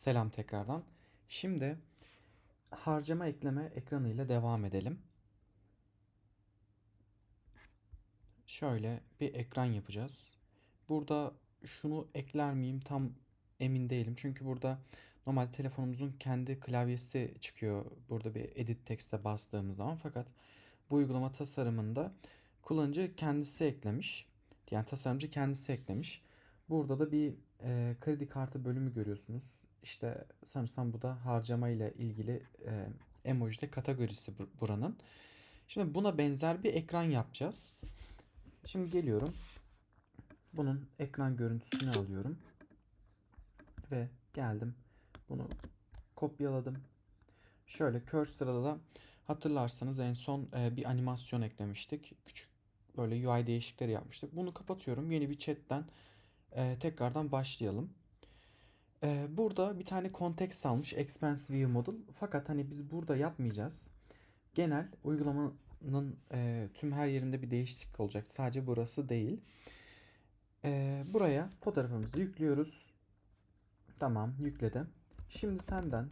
Selam tekrardan. Şimdi harcama ekleme ekranıyla devam edelim. Şöyle bir ekran yapacağız. Burada şunu ekler miyim tam emin değilim. Çünkü burada normal telefonumuzun kendi klavyesi çıkıyor. Burada bir edit text'e bastığımız zaman. Fakat bu uygulama tasarımında kullanıcı kendisi eklemiş. Yani tasarımcı kendisi eklemiş. Burada da bir e, kredi kartı bölümü görüyorsunuz. İşte sanırsam bu da harcama ile ilgili e, emojide kategorisi bu- buranın. Şimdi buna benzer bir ekran yapacağız. Şimdi geliyorum. Bunun ekran görüntüsünü alıyorum. Ve geldim. Bunu kopyaladım. Şöyle cursor'da da hatırlarsanız en son e, bir animasyon eklemiştik. Küçük böyle UI değişiklikleri yapmıştık. Bunu kapatıyorum. Yeni bir chatten e, tekrardan başlayalım. E, burada bir tane context almış Expense View Model. Fakat hani biz burada yapmayacağız. Genel uygulamanın e, tüm her yerinde bir değişiklik olacak. Sadece burası değil. E, buraya fotoğrafımızı yüklüyoruz. Tamam yükledim. Şimdi senden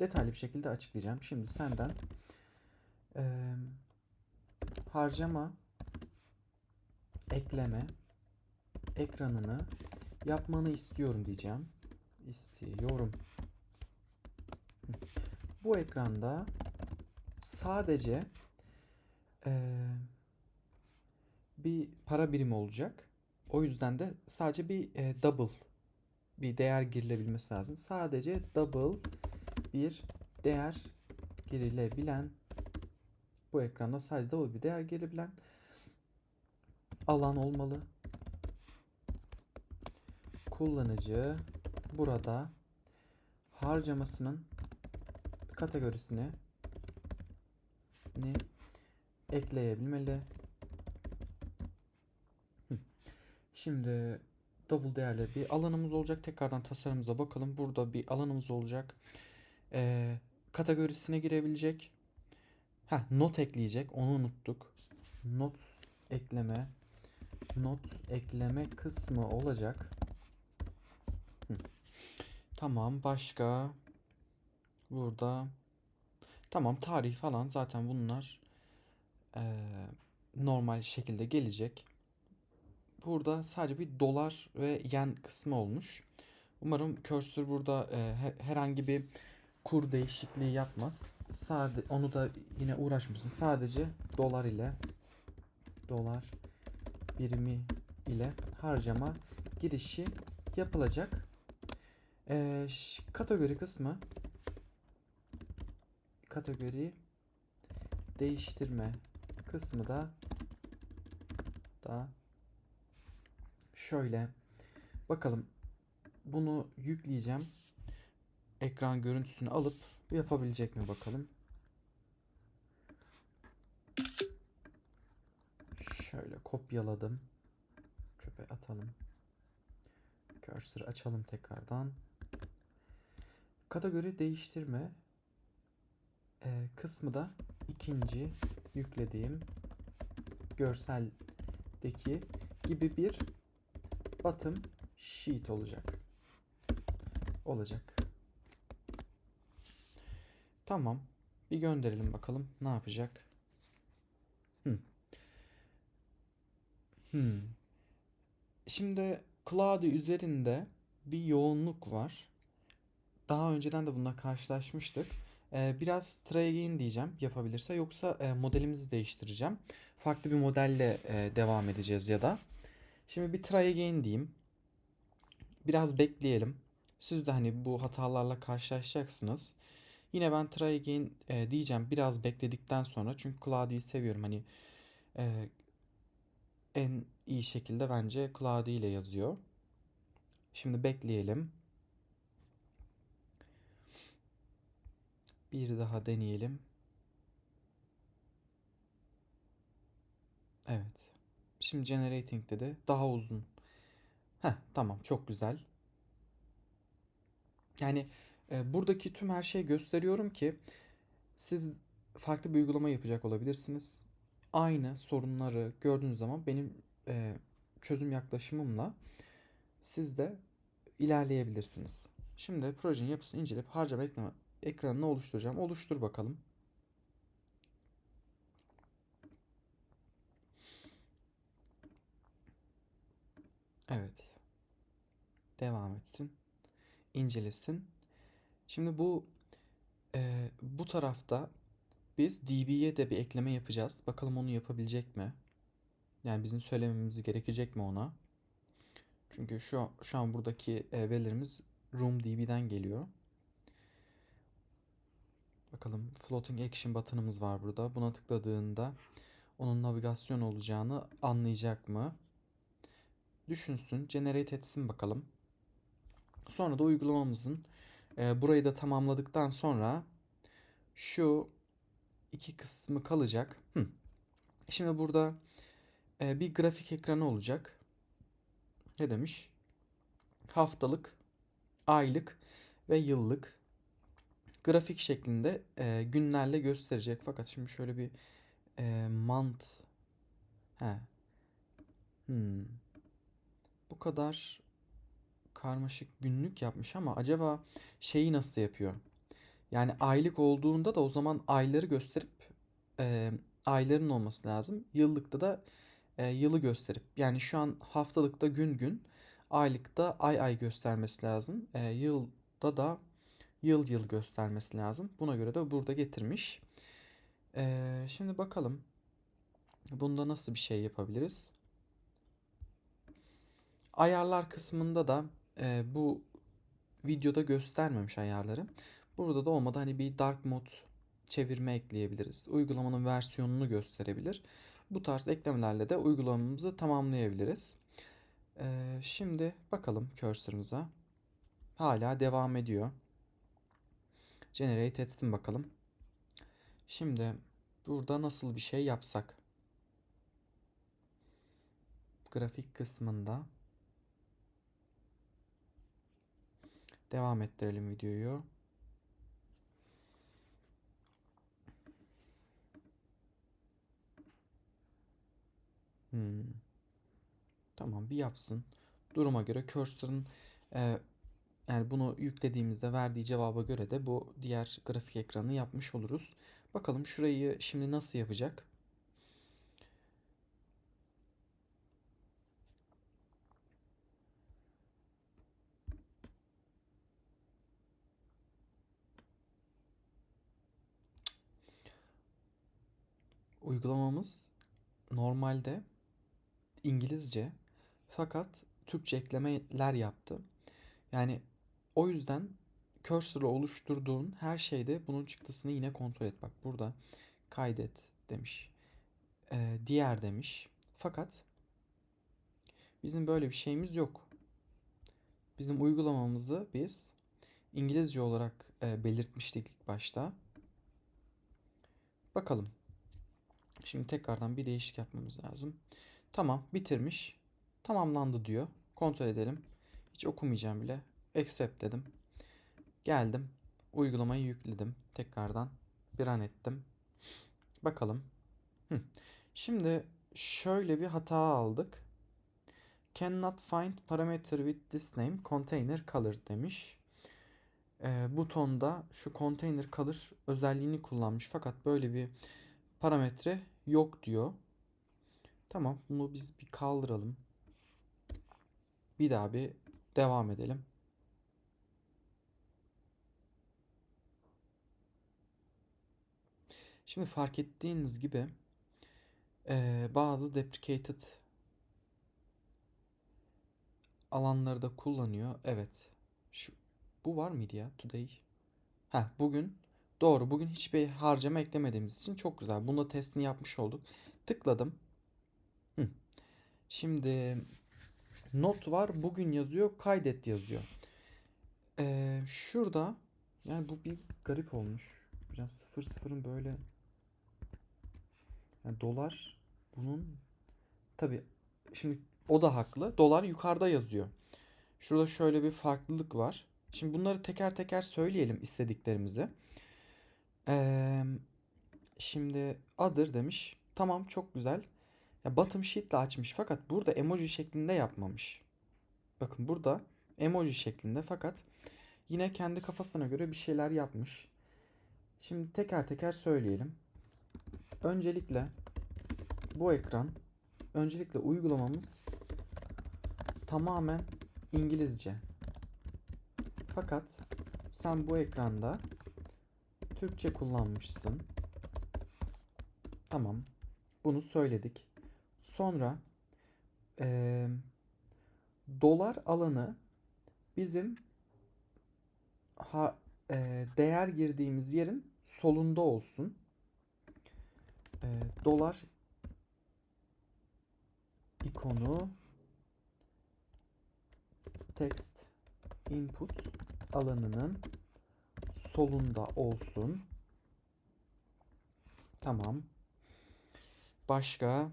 detaylı bir şekilde açıklayacağım. Şimdi senden e, harcama ekleme ekranını yapmanı istiyorum diyeceğim. İstiyorum. Bu ekranda sadece eee, bir para birimi olacak. O yüzden de sadece bir eee, double bir değer girilebilmesi lazım. Sadece double bir değer girilebilen bu ekranda sadece double bir değer girilebilen alan olmalı. Kullanıcı burada harcamasının kategorisini ni ekleyebilmeli. Şimdi double değerli bir alanımız olacak. Tekrardan tasarımımıza bakalım. Burada bir alanımız olacak. Ee, kategorisine girebilecek. Ha not ekleyecek. Onu unuttuk. Not ekleme not ekleme kısmı olacak. Tamam başka burada tamam tarih falan zaten bunlar eee, normal şekilde gelecek. Burada sadece bir dolar ve yen kısmı olmuş. Umarım cursor burada he- herhangi bir kur değişikliği yapmaz. Sade onu da yine uğraşmasın. Sadece dolar ile dolar birimi ile harcama girişi yapılacak. Ee, kategori kısmı kategori değiştirme kısmı da da şöyle bakalım bunu yükleyeceğim. Ekran görüntüsünü alıp yapabilecek mi bakalım. Şöyle kopyaladım. Çöpe atalım. Cursor açalım tekrardan. Kategori değiştirme e, kısmı da ikinci yüklediğim görseldeki gibi bir bottom sheet olacak. Olacak. Tamam. Bir gönderelim bakalım ne yapacak. Hı. Hmm. Şimdi Claude üzerinde bir yoğunluk var. Daha önceden de bununla karşılaşmıştık. Ee, biraz try again diyeceğim yapabilirse. Yoksa e, modelimizi değiştireceğim. Farklı bir modelle e, devam edeceğiz ya da. Şimdi bir try again diyeyim. Biraz bekleyelim. Siz de hani bu hatalarla karşılaşacaksınız. Yine ben try again e, diyeceğim biraz bekledikten sonra. Çünkü Claude'yu seviyorum. Hani en iyi şekilde bence Claude ile yazıyor. Şimdi bekleyelim. Bir daha deneyelim. Evet. Şimdi generating dedi. Daha uzun. Heh, tamam çok güzel. Yani e, buradaki tüm her şeyi gösteriyorum ki siz farklı bir uygulama yapacak olabilirsiniz. Aynı sorunları gördüğünüz zaman benim e, çözüm yaklaşımımla siz de ilerleyebilirsiniz. Şimdi projenin yapısını inceleyip harcama ekleme ekranını oluşturacağım. Oluştur bakalım. Evet. Devam etsin. İncelesin. Şimdi bu e, bu tarafta biz DB'ye de bir ekleme yapacağız. Bakalım onu yapabilecek mi? Yani bizim söylememiz gerekecek mi ona? Çünkü şu şu an buradaki e, verilerimiz RoomDB'den geliyor. Bakalım floating action button'ımız var burada. Buna tıkladığında onun navigasyon olacağını anlayacak mı? Düşünsün, generate etsin bakalım. Sonra da uygulamamızın e, burayı da tamamladıktan sonra şu iki kısmı kalacak. Hı. Şimdi burada e, bir grafik ekranı olacak. Ne demiş? Haftalık, aylık ve yıllık grafik şeklinde e, günlerle gösterecek. Fakat şimdi şöyle bir e, month he. Hmm. Bu kadar karmaşık günlük yapmış ama acaba şeyi nasıl yapıyor? Yani aylık olduğunda da o zaman ayları gösterip e, ayların olması lazım. Yıllıkta da e, yılı gösterip yani şu an haftalıkta gün gün, aylıkta ay ay göstermesi lazım. E, yılda da yıl yıl göstermesi lazım. Buna göre de burada getirmiş. E, şimdi bakalım bunda nasıl bir şey yapabiliriz? Ayarlar kısmında da e, bu videoda göstermemiş ayarları. Burada da olmadı hani bir dark mode çevirme ekleyebiliriz. Uygulamanın versiyonunu gösterebilir. Bu tarz eklemelerle de uygulamamızı tamamlayabiliriz. Ee, şimdi bakalım cursor'ımıza. Hala devam ediyor. Generate etsin bakalım. Şimdi burada nasıl bir şey yapsak? Grafik kısmında devam ettirelim videoyu. Hmm. Tamam bir yapsın. Duruma göre cursor'ın e, yani bunu yüklediğimizde verdiği cevaba göre de bu diğer grafik ekranı yapmış oluruz. Bakalım şurayı şimdi nasıl yapacak? Uygulamamız normalde İngilizce fakat Türkçe eklemeler yaptı. Yani o yüzden cursor'la oluşturduğun her şeyde bunun çıktısını yine kontrol et. Bak burada kaydet demiş. Ee, diğer demiş. Fakat bizim böyle bir şeyimiz yok. Bizim uygulamamızı biz İngilizce olarak e, belirtmiştik ilk başta. Bakalım. Şimdi tekrardan bir değişik yapmamız lazım. Tamam bitirmiş. Tamamlandı diyor. Kontrol edelim. Hiç okumayacağım bile. Accept dedim. Geldim. Uygulamayı yükledim. Tekrardan bir an ettim. Bakalım. Şimdi şöyle bir hata aldık. Cannot find parameter with this name container color demiş. Ee, butonda şu container color özelliğini kullanmış fakat böyle bir parametre yok diyor. Tamam bunu biz bir kaldıralım. Bir daha bir devam edelim. Şimdi fark ettiğiniz gibi e, bazı deprecated alanları da kullanıyor. Evet. Şu, bu var mıydı ya? Today. Ha bugün. Doğru. Bugün hiçbir harcama eklemediğimiz için çok güzel. Bunda testini yapmış olduk. Tıkladım. Hı. Şimdi not var. Bugün yazıyor. Kaydet yazıyor. Ee, şurada yani bu bir garip olmuş. Biraz sıfır sıfırın böyle yani dolar bunun tabi şimdi o da haklı. Dolar yukarıda yazıyor. Şurada şöyle bir farklılık var. Şimdi bunları teker teker söyleyelim istediklerimizi. Ee, şimdi other demiş. Tamam çok güzel. Ya bottom sheet ile açmış fakat burada emoji şeklinde yapmamış. Bakın burada emoji şeklinde fakat Yine kendi kafasına göre bir şeyler yapmış. Şimdi teker teker söyleyelim. Öncelikle bu ekran, öncelikle uygulamamız tamamen İngilizce. Fakat sen bu ekranda Türkçe kullanmışsın. Tamam. Bunu söyledik. Sonra eee, dolar alanı bizim ha, eee, değer girdiğimiz yerin solunda olsun. Eee, dolar ikonu text input alanının solunda olsun. Tamam. Başka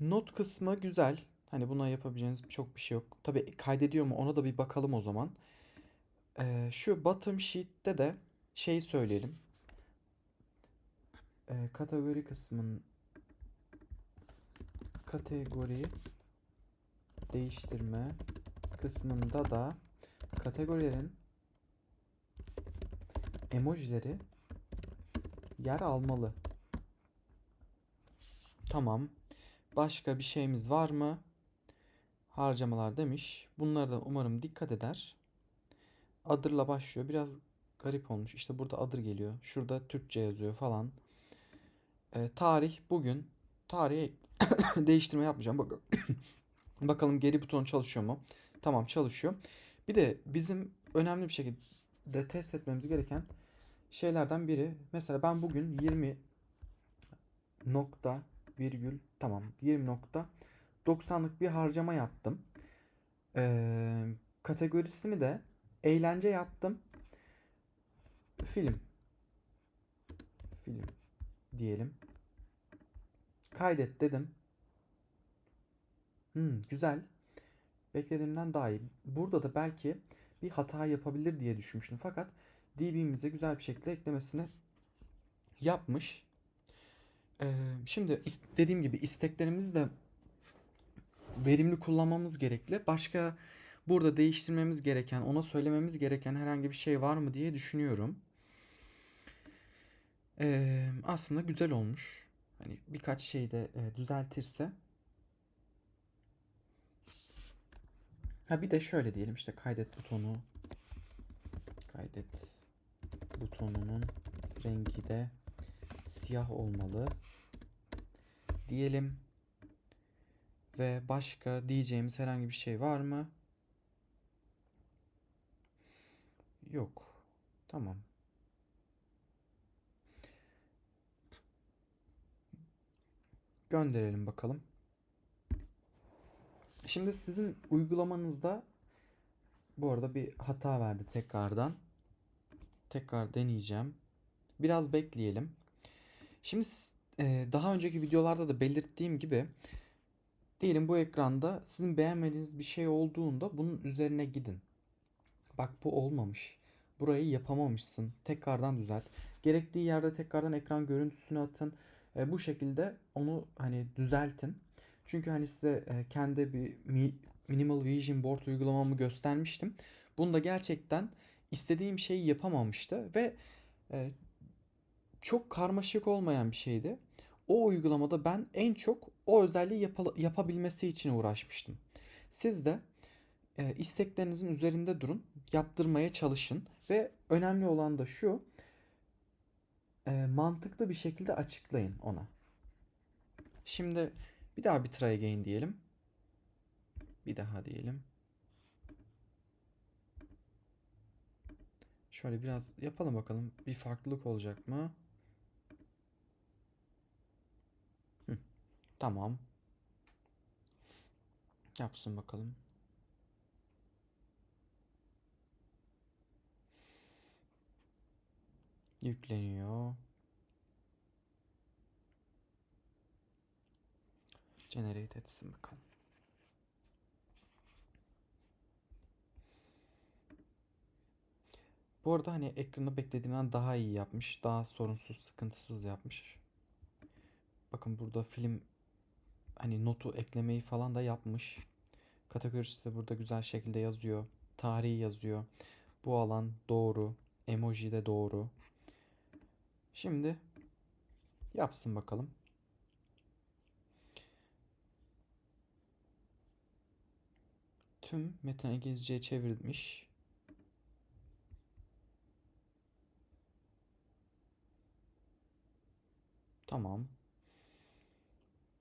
not kısmı güzel. Hani buna yapabileceğiniz çok bir şey yok. Tabii kaydediyor mu ona da bir bakalım o zaman. Ee, şu bottom sheet'te de şey söyleyelim. Ee, kategori kısmın kategori değiştirme kısmında da kategorilerin emojileri yer almalı. Tamam. Başka bir şeyimiz var mı? Harcamalar demiş. Bunlara da umarım dikkat eder. Adır'la başlıyor. Biraz garip olmuş. İşte burada adır geliyor. Şurada Türkçe yazıyor falan. Ee, tarih bugün. Tarihe değiştirme yapmayacağım. Bak Bakalım geri buton çalışıyor mu? Tamam çalışıyor. Bir de bizim önemli bir şekilde test etmemiz gereken şeylerden biri. Mesela ben bugün 20 nokta virgül tamam 20 nokta 90'lık bir harcama yaptım. Ee, kategorisini de eğlence yaptım. Film. Film diyelim. Kaydet dedim. Hmm, güzel. Beklediğimden daha iyi. Burada da belki bir hata yapabilir diye düşünmüştüm. Fakat DB'mize güzel bir şekilde eklemesini yapmış. Şimdi dediğim gibi isteklerimizi de verimli kullanmamız gerekli. Başka burada değiştirmemiz gereken, ona söylememiz gereken herhangi bir şey var mı diye düşünüyorum. Ee, aslında güzel olmuş. Hani birkaç şeyi de e, düzeltirse Ha bir de şöyle diyelim işte kaydet butonu kaydet butonunun rengi de siyah olmalı diyelim ve başka diyeceğimiz herhangi bir şey var mı? Yok. Tamam. Gönderelim bakalım. Şimdi sizin uygulamanızda bu arada bir hata verdi tekrardan. Tekrar deneyeceğim. Biraz bekleyelim. Şimdi e, daha önceki videolarda da belirttiğim gibi diyelim bu ekranda sizin beğenmediğiniz bir şey olduğunda bunun üzerine gidin. Bak bu olmamış. Burayı yapamamışsın. Tekrardan düzelt. Gerektiği yerde tekrardan ekran görüntüsünü atın. E, bu şekilde onu hani düzeltin. Çünkü hani size e, kendi bir mi- Minimal Vision Board uygulamamı göstermiştim. Bunda gerçekten istediğim şeyi yapamamıştı ve e, çok karmaşık olmayan bir şeydi. O uygulamada ben en çok o özelliği yapa- yapabilmesi için uğraşmıştım. Siz de e, isteklerinizin üzerinde durun, yaptırmaya çalışın ve önemli olan da şu, e, mantıklı bir şekilde açıklayın ona. Şimdi bir daha bir try again diyelim. Bir daha diyelim. Şöyle biraz yapalım bakalım. Bir farklılık olacak mı? Tamam. Yapsın bakalım. Yükleniyor. Generate etsin bakalım. Bu arada hani ekranı beklediğimden daha iyi yapmış. Daha sorunsuz, sıkıntısız yapmış. Bakın burada film hani notu eklemeyi falan da yapmış. Kategorisi de burada güzel şekilde yazıyor. tarihi yazıyor. Bu alan doğru. Emoji de doğru. Şimdi yapsın bakalım. Tüm metin İngilizceye çevirmiş. Tamam.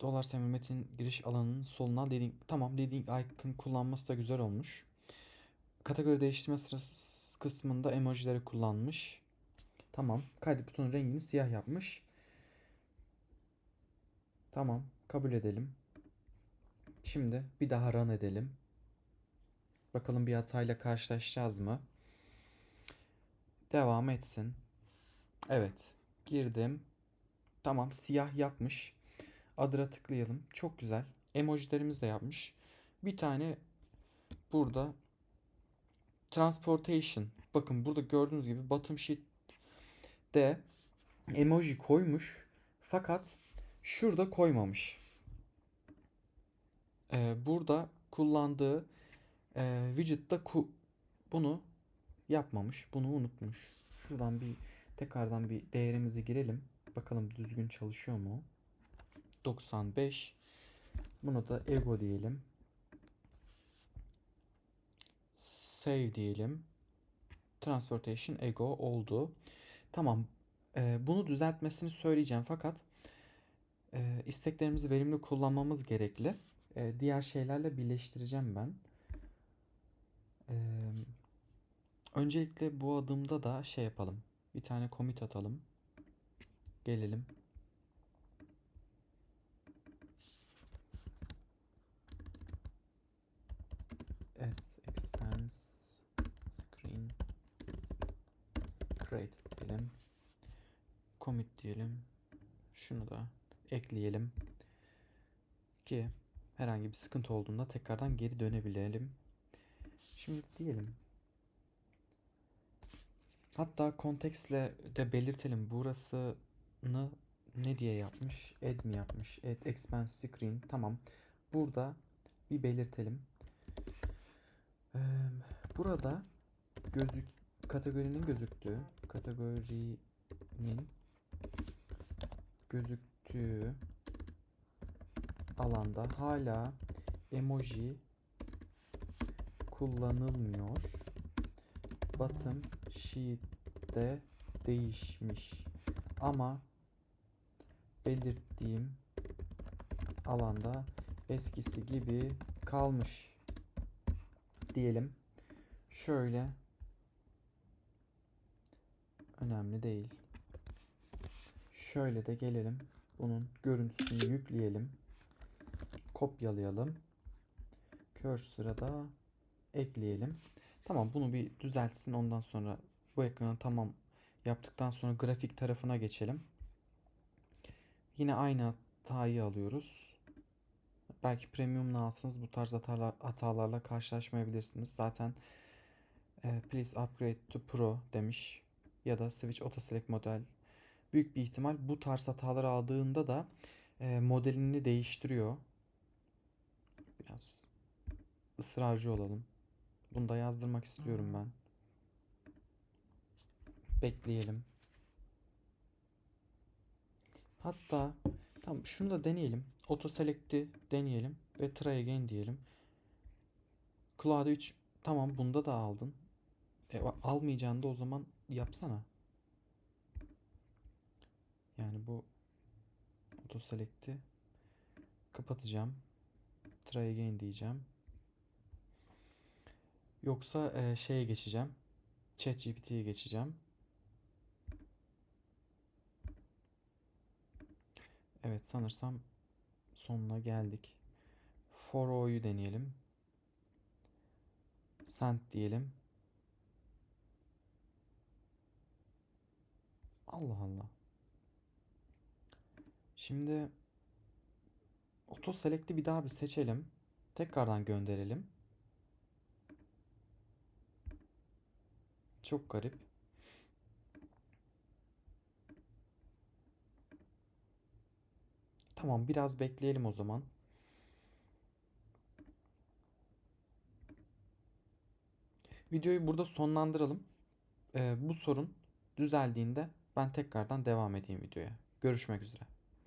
Dolar sevme metin giriş alanının soluna leading tamam leading icon kullanması da güzel olmuş. Kategori değiştirme sırası kısmında emojileri kullanmış. Tamam. Kaydet butonun rengini siyah yapmış. Tamam. Kabul edelim. Şimdi bir daha run edelim. Bakalım bir hatayla karşılaşacağız mı? Devam etsin. Evet. Girdim. Tamam. Siyah yapmış. Adına tıklayalım. Çok güzel. Emojilerimiz de yapmış. Bir tane burada transportation. Bakın burada gördüğünüz gibi bottom sheet'te emoji koymuş. Fakat şurada koymamış. Ee, burada kullandığı e, widget'ta ku- bunu yapmamış. Bunu unutmuş. Şuradan bir tekrardan bir değerimizi girelim. Bakalım düzgün çalışıyor mu? 95. Bunu da ego diyelim. Save diyelim. Transportation ego oldu. Tamam. Ee, bunu düzeltmesini söyleyeceğim fakat e, isteklerimizi verimli kullanmamız gerekli. E, diğer şeylerle birleştireceğim ben. E, öncelikle bu adımda da şey yapalım. Bir tane commit atalım. Gelelim. Evet, expense screen create diyelim. Commit diyelim. Şunu da ekleyelim ki herhangi bir sıkıntı olduğunda tekrardan geri dönebilelim. Şimdi diyelim. Hatta kontekstle de belirtelim. Burasını ne diye yapmış? Add mi yapmış? Add expense screen. Tamam. Burada bir belirtelim. Burada gözük kategorinin gözüktüğü kategorinin gözüktüğü alanda hala emoji kullanılmıyor. Bottom sheet'te değişmiş. Ama belirttiğim alanda eskisi gibi kalmış diyelim. Şöyle önemli değil. Şöyle de gelelim. Bunun görüntüsünü yükleyelim. Kopyalayalım. Cursor'a da ekleyelim. Tamam bunu bir düzeltsin. Ondan sonra bu ekranı tamam yaptıktan sonra grafik tarafına geçelim. Yine aynı hatayı alıyoruz. Belki premium'la alsanız bu tarz hatalar, hatalarla karşılaşmayabilirsiniz. Zaten e, please upgrade to pro demiş ya da switch auto select model. Büyük bir ihtimal bu tarz hatalar aldığında da e, modelini değiştiriyor. Biraz ısrarcı olalım. Bunu da yazdırmak istiyorum ben. Bekleyelim. Hatta tamam şunu da deneyelim. Auto select'i deneyelim ve try again diyelim. Cloud 3 tamam bunda da aldın. E, almayacağını da o zaman yapsana. Yani bu auto select'i kapatacağım. Try again diyeceğim. Yoksa e, şeye geçeceğim. ChatGPT'ye geçeceğim. Evet sanırsam sonuna geldik. For O'yu deneyelim. Send diyelim. Allah Allah. Şimdi Auto Select'i bir daha bir seçelim. Tekrardan gönderelim. Çok garip. Tamam biraz bekleyelim o zaman. videoyu burada sonlandıralım. Ee, bu sorun düzeldiğinde ben tekrardan devam edeyim videoya. Görüşmek üzere.